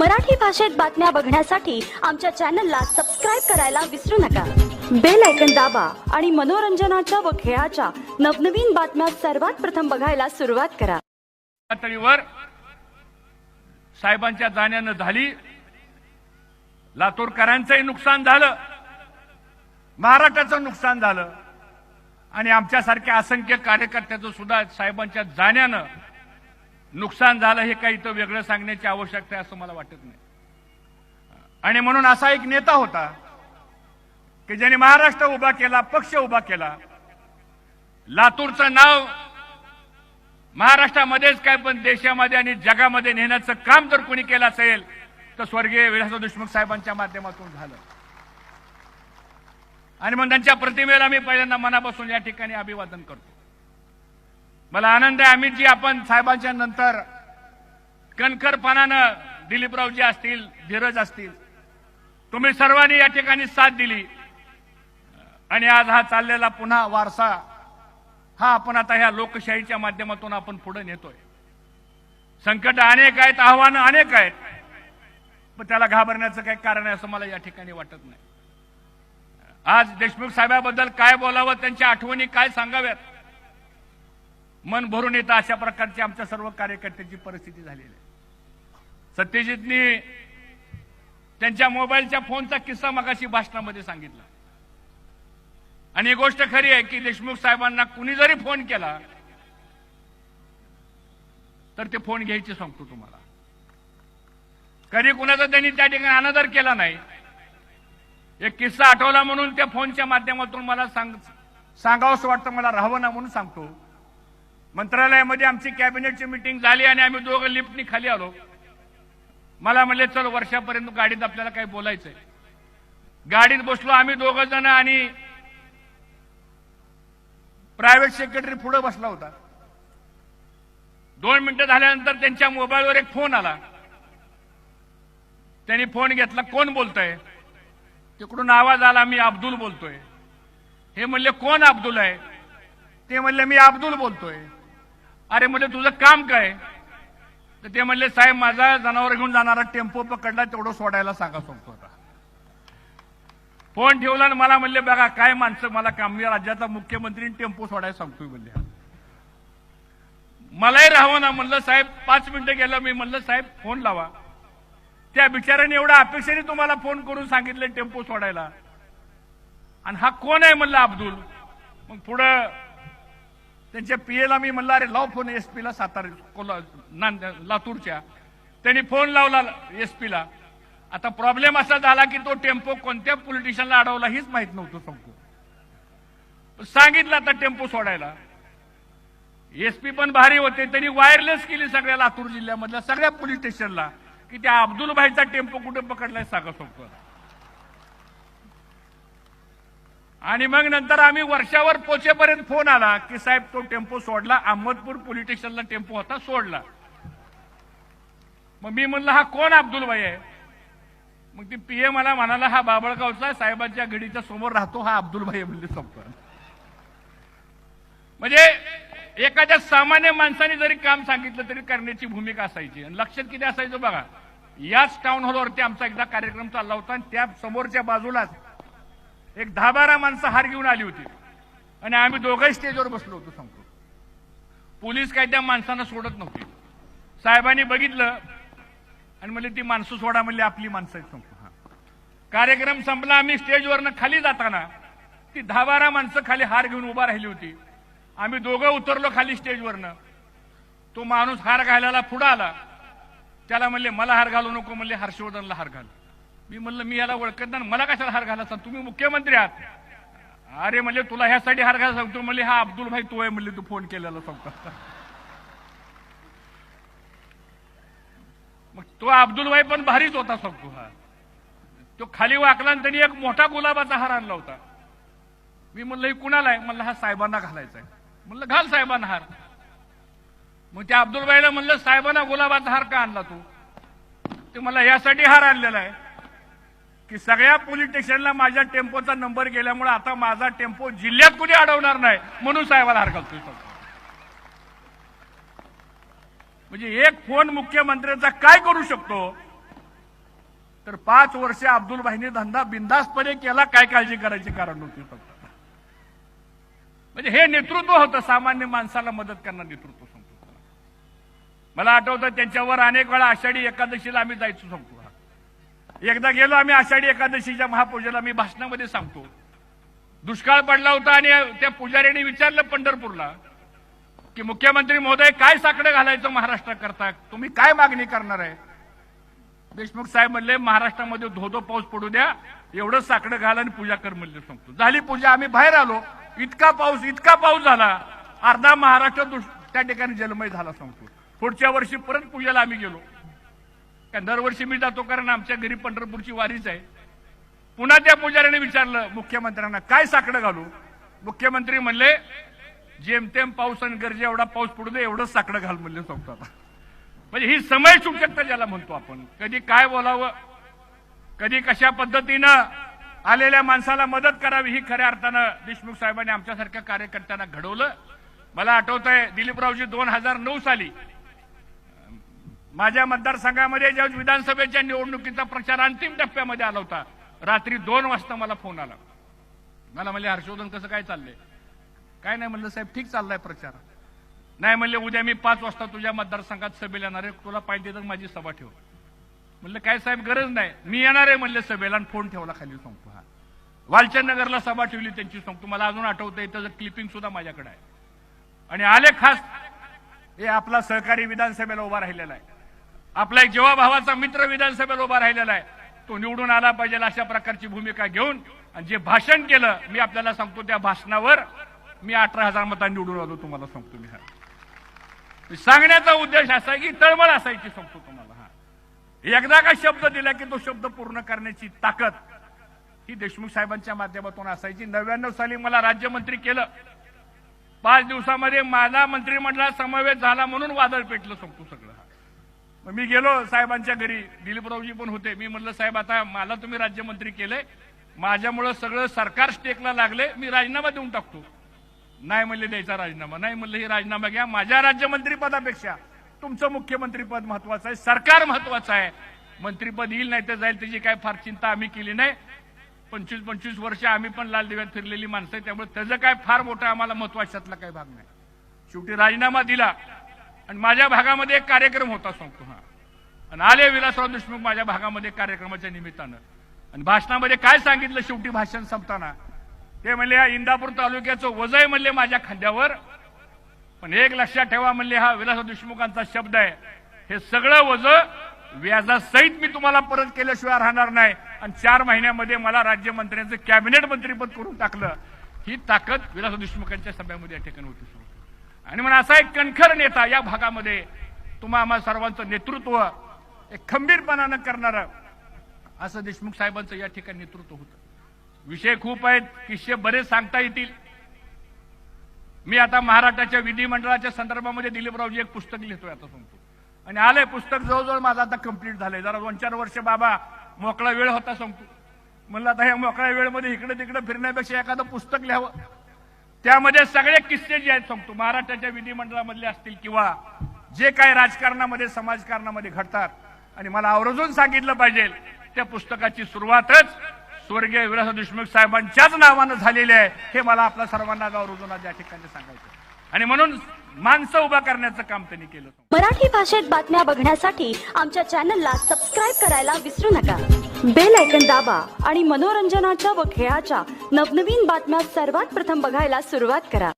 मराठी भाषेत बातम्या बघण्यासाठी आमच्या चॅनलला सबस्क्राईब करायला विसरू नका. बेल ऐकन दाबा आणि मनोरंजनाच्या व खेळाच्या नवनवीन बातम्या सर्वात प्रथम बघायला सुरुवात करा. पातळीवर साहेबांच्या जाण्यानं झाली. लातूरकरांचंही नुकसान झालं. महाराष्ट्राचं नुकसान झालं. आणि आमच्यासारख्या असंख्य कार्यकर्त्याचं सुद्धा साहेबांच्या जाण्यानं नुकसान झालं हे काही इथं वेगळं सांगण्याची आवश्यकता आहे असं मला वाटत नाही. आणि म्हणून असा एक नेता होता की ज्याने महाराष्ट्र उभा केला पक्ष उभा केला. लातूरचं नाव महाराष्ट्रामध्येच काय पण देशामध्ये आणि जगामध्ये नेण्याचं काम जर कोणी केलं असेल तर स्वर्गीय विलासराव देशमुख साहेबांच्या माध्यमातून झालं. आणि मग त्यांच्या प्रतिमेला मी पहिल्यांदा मनापासून या ठिकाणी अभिवादन करतो. मला आनंद आहे अमितजी आपण साहेबांच्या नंतर कणखरपणानं दिलीपरावजी असतील धीरज असतील. तुम्ही सर्वांनी या ठिकाणी साथ दिली. आणि आज हा चाललेला पुन्हा वारसा हा आपण आता ह्या लोकशाहीच्या माध्यमातून आपण पुढे नेतोय. संकट अनेक आहेत आव्हानं अनेक आहेत पण त्याला घाबरण्याचं काही कारण आहे असं मला या ठिकाणी वाटत नाही. आज देशमुख साहेबाबद्दल काय बोलावं त्यांच्या आठवणी काय सांगाव्यात? मन भरून येतं अशा प्रकारची आमच्या सर्व कार्यकर्त्यांची परिस्थिती झालेली आहे. सत्यजितनी त्यांच्या मोबाईलच्या फोनचा किस्सा मगाशी भाषणामध्ये सांगितला. आणि ही गोष्ट खरी आहे की देशमुख साहेबांना कुणी जरी फोन केला तर ते फोन घ्यायचे सांगतो तुम्हाला. कधी कुणाचा त्यांनी त्या ठिकाणी अनादर केला नाही. एक किस्सा आठवला म्हणून त्या फोनच्या माध्यमातून मला सांग सांगावंसं वाटतं मला राहावं ना म्हणून सांगतो. मंत्रालयामध्ये आमची कॅबिनेटची मिटिंग झाली आणि आम्ही दोघं लिफ्टनी खाली आलो. मला म्हणले चल वर्षापर्यंत गाडीत आपल्याला काही बोलायचंय. गाडीत बसलो आम्ही दोघं जण आणि प्रायव्हेट सेक्रेटरी पुढे बसला होता. दोन मिनिटं झाल्यानंतर त्यांच्या मोबाईलवर एक फोन आला. त्यांनी फोन घेतला कोण बोलतोय? तिकडून आवाज आला मी अब्दुल बोलतोय. हे म्हणले कोण अब्दुल आहे? ते म्हणले मी अब्दुल बोलतोय. अरे म्हणले तुझं काम काय? तर ते म्हणले साहेब माझा जनावर घेऊन जाणारा टेम्पो पकडला तेवढं सोडायला सांगा सांगतो आता. फोन ठेवला आणि मला म्हणले बघा काय माणसं मला काम मी राज्याचा मुख्यमंत्री टेम्पो सोडायला सांगतोय म्हणले. मलाही राहावं ना म्हणलं साहेब पाच मिनिटं गेलं मी म्हणलं साहेब फोन लावा. त्या बिचाऱ्याने एवढ्या अपेक्षेने तुम्हाला फोन करून सांगितलं टेम्पो सोडायला. आणि हा कोण आहे म्हणलं अब्दुल? मग पुढं त्यांच्या पी एला मी म्हणलं अरे लाव फोन एसपीला सातारा कोला नांद लातूरच्या. त्यांनी फोन लावला एसपीला आता प्रॉब्लेम असा झाला की तो टेम्पो कोणत्या पोलिटिशियनला अडवला हीच माहीत नव्हतं सांगतो सांगितलं आता टेम्पो सोडायला. एसपी पण भारी होते. त्यांनी वायरलेस केली सगळ्या लातूर जिल्ह्यामधल्या सगळ्या पोलीस स्टेशनला की त्या अब्दुल भाईचा टेम्पो कुठे पकडलाय सांगा सांगतो आणि मग नंतर आम्ही वर्षावर पोचेपर्यंत फोन आला की साहेब तो टेम्पो सोडला. अहमदपूर पोलीस स्टेशनला टेम्पो होता सोडला. मग मी म्हणलं हा कोण अब्दुल भाई आहे? मग ती पीए मला म्हणाला हा बाबळगावचा साहेबांच्या घडीच्या समोर राहतो हा अब्दुल भाई म्हणले संपर्क म्हणजे एखाद्या सामान्य माणसाने जरी काम सांगितलं तरी करण्याची भूमिका असायची. आणि लक्षात किती असायचं बघा याच टाउन हॉलवरती आमचा एकदा कार्यक्रम चालला होता आणि त्या समोरच्या बाजूलाच एक दहा बारा माणसं हार घेऊन आली होती. आणि आम्ही दोघंही स्टेजवर बसलो होतो सांगतो पोलीस काय त्या माणसांना सोडत नव्हती. साहेबांनी बघितलं आणि म्हणले ती माणसं सोडा म्हणली आपली माणसं आहेत सांगतो हा. कार्यक्रम संपला आम्ही स्टेजवरनं खाली जाताना ती दहा बारा माणसं खाली हार घेऊन उभा राहिली होती. आम्ही दोघं उतरलो खाली स्टेजवरनं. तो माणूस हार घालायला पुढं आला. त्याला म्हणले मला हार घालू नको म्हणले हर्षवर्धनला हार घाल. मी म्हणलं मी याला ओळखत नाही मला कशाला हार घालायचा? तुम्ही मुख्यमंत्री आहात. अरे म्हणले तुला ह्यासाठी हार घालायला सांगतो. म्हणले हा अब्दुल भाई तू आहे म्हणले तू फोन केलेला सांगतो. मग तो अब्दुल भाई पण भारीच होता सांगतो हा. तो खाली वाकला आणि त्यांनी एक मोठा गुलाबाचा हार आणला होता. मी म्हणलं हे कुणाला आहे? म्हणलं हा साहेबांना घालायचा आहे. म्हणलं घाल साहेबांना हार. मग त्या अब्दुल भाईला म्हणलं साहेबांना गुलाबाचा हार का आणला तू? ते मला यासाठी हार आणलेला आहे. की सगळ्या पोलीस स्टेशनला माझ्या टेम्पोचा नंबर गेल्यामुळे आता माझा टेम्पो जिल्ह्यात कुणी अडवणार नाही म्हणून साहेबाला हरकत घालतोय म्हणजे एक फोन मुख्यमंत्र्यांचा काय करू शकतो? तर पाच वर्षे अब्दुल भाईने धंदा बिंदास्तपणे केला काय काळजी करायची कारण नव्हती फक्त. म्हणजे हे नेतृत्व होतं सामान्य माणसाला मदत करणार नेतृत्व सांगतो मला आठवतं त्यांच्यावर अनेक वेळा आषाढी एकादशीला आम्ही जायचो सांगतो एकदा गेलो आम्ही आषाढी एकादशीच्या महापूजेला मी भाषणामध्ये सांगतो. दुष्काळ पडला होता आणि त्या पुजाऱ्यांनी विचारलं पंढरपूरला की मुख्यमंत्री महोदय काय साकडं घालायचं महाराष्ट्र करता? तुम्ही काय मागणी करणार आहे? देशमुख साहेब म्हणले महाराष्ट्रामध्ये धोधो पाऊस पडू द्या एवढं साकडं घाल आणि पूजा कर म्हणले सांगतो झाली पूजा आम्ही बाहेर आलो. इतका पाऊस इतका पाऊस झाला. अर्धा महाराष्ट्र त्या ठिकाणी जलमय झाला सांगतो पुढच्या वर्षी परत पूजेला आम्ही गेलो. का दरवर्षी मी जातो कारण आमच्या घरी पंढरपूरची वारीच आहे. पुन्हा त्या पुजाऱ्याने विचारलं मुख्यमंत्र्यांना काय साकडं घालू? मुख्यमंत्री म्हणले जेमतेम पाऊस आणि गरजे एवढा पाऊस पडू दे एवढंच साकडं घाल म्हणले सांगतो आता म्हणजे ही समय शकता ज्याला म्हणतो आपण. कधी काय बोलावं? कधी कशा पद्धतीनं आलेल्या माणसाला मदत करावी ही खऱ्या अर्थानं देशमुख साहेबांनी आमच्यासारख्या कार्यकर्त्यांना घडवलं. मला आठवत आहे दिलीपरावजी दोन हजार नऊ साली माझ्या मतदारसंघामध्ये ज्या विधानसभेच्या निवडणुकीचा प्रचार अंतिम टप्प्यामध्ये आला होता रात्री दोन वाजता मला फोन आला. मला म्हणले हर्षवर्धन कसं काय चाललंय? काय नाही म्हणलं साहेब ठीक चाललाय प्रचार. नाही म्हणले उद्या मी पाच वाजता तुझ्या मतदारसंघात सभेला येणार आहे तुला पाहिजे तर माझी सभा ठेव. म्हणलं काय साहेब गरज नाही. मी येणार आहे म्हणले सभेला आणि फोन ठेवला खाली सांगतो हा. वालचंद नगरला सभा ठेवली त्यांची सांगतो मला अजून आठवतंय त्याचं क्लिपिंग सुद्धा माझ्याकडे आहे. आणि आले खास हे आपला सहकारी विधानसभेला उभा राहिलेला आहे. आपला एक जेव्हा भावाचा मित्र विधानसभेला उभा राहिलेला आहे तो निवडून आला पाहिजे अशा प्रकारची भूमिका घेऊन आणि जे भाषण केलं मी आपल्याला सांगतो त्या भाषणावर मी अठरा हजार मतांनी निवडून आलो तुम्हाला सांगतो मी हा. सांगण्याचा उद्देश असा की तळमळ असायची सांगतो तुम्हाला हा. एकदा का शब्द दिला की तो शब्द पूर्ण करण्याची ताकद ही देशमुख साहेबांच्या माध्यमातून असायची. नव्याण्णव साली मला राज्यमंत्री केलं. पाच दिवसामध्ये माझा मंत्रिमंडळात समावेश झाला म्हणून वादळ पेटलं सांगतो सगळं. मी गेलो साहेबांच्या घरी. दिलीपरावजी पण होते. मी म्हणलं साहेब आता मला तुम्ही राज्यमंत्री केले. माझ्यामुळं सगळं सरकार स्टेकला लागले. मी राजीनामा देऊन टाकतो. नाही म्हणले द्यायचा राजीनामा. नाही म्हणलं हे राजीनामा घ्या. माझ्या राज्यमंत्री पदापेक्षा तुमचं मुख्यमंत्रीपद महत्वाचं आहे. सरकार महत्वाचं आहे. मंत्रीपद येईल नाही तर जाईल. त्याची काय फार चिंता आम्ही केली नाही. पंचवीस पंचवीस वर्ष आम्ही पण लाल दिव्यात फिरलेली माणसं आहे त्यामुळे त्याचं काय फार मोठं आम्हाला महत्वाच्यातला काही भाग नाही. शेवटी राजीनामा दिला. आणि माझ्या भागामध्ये एक कार्यक्रम होता सांगतो हा. आणि आले विलासराव देशमुख माझ्या भागामध्ये कार्यक्रमाच्या निमित्तानं. आणि भाषणामध्ये काय सांगितलं शेवटी भाषण संपताना? ते म्हणले इंदापूर तालुक्याचं वजय म्हणले माझ्या खांद्यावर. पण एक लक्षात ठेवा म्हणले हा विलासराव देशमुखांचा शब्द आहे. हे सगळं वज व्याजासहित मी तुम्हाला परत केल्याशिवाय राहणार नाही. आणि चार महिन्यामध्ये मला राज्यमंत्र्यांचं कॅबिनेट मंत्रीपद करून टाकलं. ही ताकद विलासराव देशमुखांच्या सभेमध्ये या ठिकाणी होती. आणि म्हणून असा एक कणखर नेता या भागामध्ये तुम्हा आम्हा सर्वांचं नेतृत्व एक खंबीरपणानं करणारं असं देशमुख साहेबांचं या ठिकाणी नेतृत्व होतं. विषय खूप आहेत किस्से बरेच सांगता येतील. मी आता महाराष्ट्राच्या विधिमंडळाच्या संदर्भामध्ये दिलीपरावजी एक पुस्तक लिहितोय आता सांगतो आणि आलंय पुस्तक जवळजवळ माझं आता कंप्लीट झालंय. जरा दोन चार वर्ष बाबा मोकळा वेळ होता सांगतो म्हणलं आता ह्या मोकळ्या वेळमध्ये इकडे तिकडे फिरण्यापेक्षा एखादं पुस्तक लिहावं. त्यामध्ये सगळे किस्से जे आहेत सांगतो महाराष्ट्राच्या विधिमंडळामधले असतील किंवा जे काही राजकारणामध्ये समाजकारणामध्ये घडतात आणि मला आवर्जून सांगितलं पाहिजे त्या पुस्तकाची सुरुवातच स्वर्गीय विरास देशमुख साहेबांच्याच नावानं झालेली आहे हे मला आपल्या सर्वांना आवर्जून आज या ठिकाणी सांगायचं आणि म्हणून माणसं उभा करण्याचं काम त्यांनी केलं. मराठी भाषेत बातम्या बघण्यासाठी आमच्या चॅनलला सबस्क्राईब करायला विसरू नका. बेल ऐकन दाबा आणि मनोरंजनाच्या व खेळाच्या नवनवीन बातम्या सर्वात प्रथम बघायला सुरुवात करा.